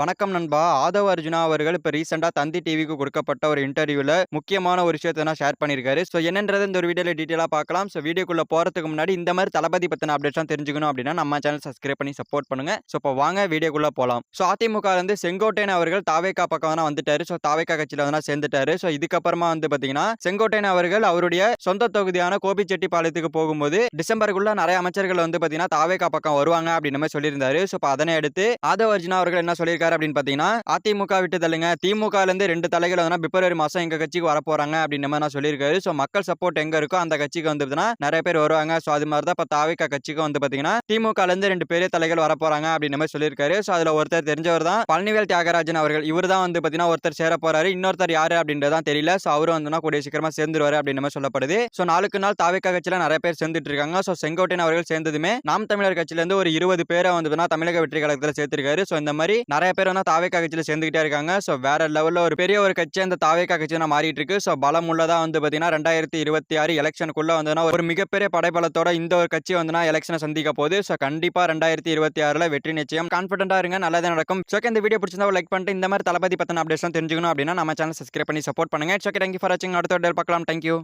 வணக்கம் நண்பா. ஆதவ அர்ஜுனா அவர்கள் இப்போ ரீசெண்டாக தந்தி டிவிக்கு கொடுக்கப்பட்ட ஒரு இன்டர்வியூவில் முக்கியமான ஒரு விஷயத்தை நான் ஷேர் பண்ணியிருக்காரு ஸோ என்னன்றது இந்த ஒரு வீடியோவில் டீட்டெயிலாக பார்க்கலாம். ஸோ வீடியோக்குள்ளே போகிறதுக்கு முன்னாடி இந்த மாதிரி தளபதி பற்றின அப்டேட்ஸ்லாம் தெரிஞ்சுக்கணும் அப்படின்னா நம்ம சேனல் சப்ஸ்கிரைப் பண்ணி சப்போர்ட் பண்ணுங்க. ஸோ இப்போ வாங்க வீடியோக்குள்ளே போகலாம் ஸோ அதிமுகலேருந்து வந்து செங்கோட்டையன் அவர்கள் தாவேக்கா பக்கம் தான் வந்துட்டாரு. ஸோ தாவேக்கா கட்சியில் வந்து சேர்ந்துட்டாரு. ஸோ இதுக்கப்புறமா வந்து பார்த்தீங்கன்னா செங்கோட்டையன் அவர்கள் அவருடைய சொந்த தொகுதியான கோபிச்செட்டிப்பாளையத்துக்கு போகும்போது டிசம்பருக்குள்ளே நிறைய அமைச்சர்கள் வந்து பார்த்தீங்கன்னா தாவேக்கா பக்கம் வருவாங்க அப்படின்னு மாதிரி சொல்லியிருந்தாரு. ஸோ இப்போ அதனை அடுத்து ஆதவ அர்ஜுனா அவர்கள் என்ன சொல்லியிருக்காரு? அப்படின்னு பார்த்தீங்கன்னா அதிமுக விட்டு தள்ளுங்க. திமுக இருந்து ரெண்டு தலைகள் வந்து பிப்ரவரி மாசம் எங்க கட்சிக்கு வர அப்படின்னு மாதிரி நான் சொல்லியிருக்காரு. ஸோ மக்கள் சப்போர்ட் எங்க இருக்கோ அந்த கட்சிக்கு வந்து நிறைய பேர் வருவாங்க. ஸோ அது மாதிரி தான் இப்போ தாவிக கட்சிக்கு வந்து பார்த்தீங்கன்னா திமுக இருந்து ரெண்டு பெரிய தலைகள் வர அப்படின்னு மாதிரி சொல்லியிருக்காரு. ஸோ அதுல ஒருத்தர் தெரிஞ்சவர் தான் பழனிவேல் தியாகராஜன் அவர்கள். இவர் தான் வந்து பார்த்தீங்கன்னா ஒருத்தர் சேர போறாரு. இன்னொருத்தர் யாரு அப்படின்றதான் தெரியல. ஸோ அவரும் வந்து கூடிய சீக்கிரமா சேர்ந்துருவாரு அப்படின்னு மாதிரி சொல்லப்படுது. ஸோ நாளுக்கு நாள் தாவிக கட்சியில நிறைய பேர் சேர்ந்துட்டு இருக்காங்க. ஸோ செங்கோட்டையன் அவர்கள் சேர்ந்ததுமே நாம் தமிழர் கட்சியில இருந்து ஒரு இருபது பேரை வந்து தமிழக வெற்றி கழகத்தில் சேர்த்திருக்காரு. ஸோ இந்த மாதிரி நிறைய பேர் வந்து தாவேக்கா கட்சியில் சேர்ந்துக்கிட்டே இருக்காங்க. ஸோ வேற லெவலில் ஒரு பெரிய ஒரு கட்சி அந்த தாவேக்கா கட்சி நான் மாறிட்டு இருக்கு ஸோ பலம் உள்ளதாக வந்து பார்த்தீங்கன்னா ரெண்டாயிரத்தி இருபத்தி ஆறு எலெக்ஷனுக்குள்ளே வந்துன்னா ஒரு மிகப்பெரிய படைபலத்தோட இந்த ஒரு கட்சி வந்துன்னா எலெக்ஷனை சந்திக்க போகுது. ஸோ கண்டிப்பாக ரெண்டாயிரத்தி இருபத்தி ஆறுல வெற்றி நிச்சயம். கான்ஃபிடண்டா இருங்க நல்லதே நடக்கும். ஸோ இந்த வீடியோ பிடிச்சிருந்தா லைக் பண்ணிட்டு இந்த மாதிரி தளபதி பற்றின அப்டேட்ஸ்லாம் தெரிஞ்சுக்கணும் அப்படின்னா நம்ம சேனல் சப்ஸ்கிரைப் பண்ணி சப்போர்ட் பண்ணுங்க. ஓகே தேங்க்யூ ஃபார் வாட்சிங் அடுத்த வீடியோ பார்க்கலாம். தேங்க்யூ